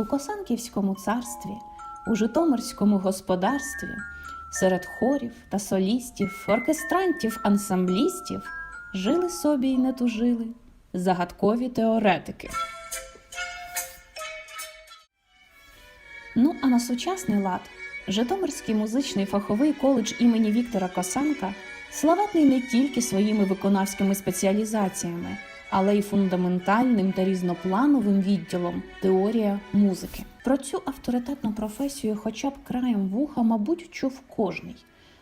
У Косанківському царстві, у Житомирському господарстві, серед хорів та солістів, оркестрантів, ансамблістів жили собі й не тужили загадкові теоретики. Ну а на сучасний лад Житомирський музичний фаховий коледж імені Віктора Косенка славетний не тільки своїми виконавськими спеціалізаціями, але й фундаментальним та різноплановим відділом теорія музики. Про цю авторитетну професію, хоча б краєм вуха, мабуть, чув кожний.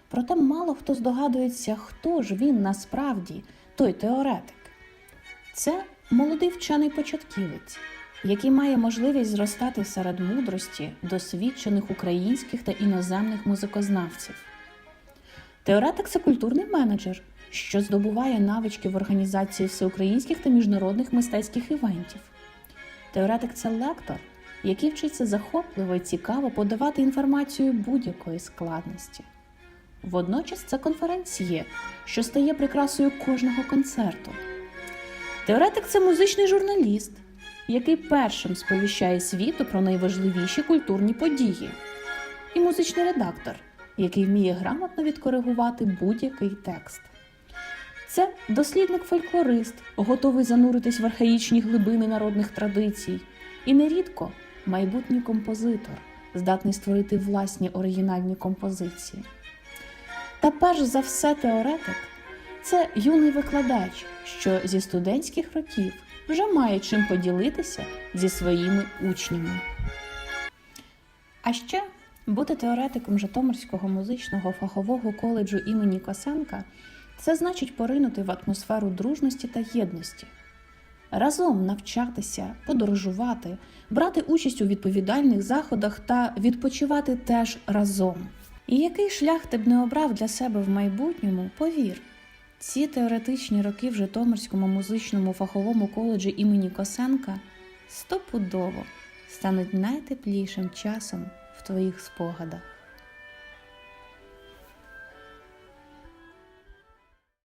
Проте мало хто здогадується, хто ж він насправді, той теоретик. Це молодий вчений початківець, який має можливість зростати серед мудрості досвідчених українських та іноземних музикознавців. Теоретик це культурний менеджер, що здобуває навички в організації всеукраїнських та міжнародних мистецьких івентів. Теоретик це лектор, який вчиться захопливо і цікаво подавати інформацію будь-якої складності. Водночас це конференціє, що стає прикрасою кожного концерту. Теоретик це музичний журналіст, який першим сповіщає світу про найважливіші культурні події, і музичний редактор, який вміє грамотно відкоригувати будь-який текст. Це дослідник-фольклорист, готовий зануритись в архаїчні глибини народних традицій, і нерідко майбутній композитор, здатний створити власні оригінальні композиції. Та перш за все теоретик це юний викладач, що зі студентських років вже має чим поділитися зі своїми учнями. А ще бути теоретиком Житомирського музичного фахового коледжу імені Косенка це значить поринути в атмосферу дружності та єдності, разом навчатися, подорожувати, брати участь у відповідальних заходах та відпочивати теж разом. І який шлях ти б не обрав для себе в майбутньому, повір. Ці теоретичні роки в Житомирському музичному фаховому коледжі імені Косенка стопудово стануть найтеплішим часом твоїх спогадах.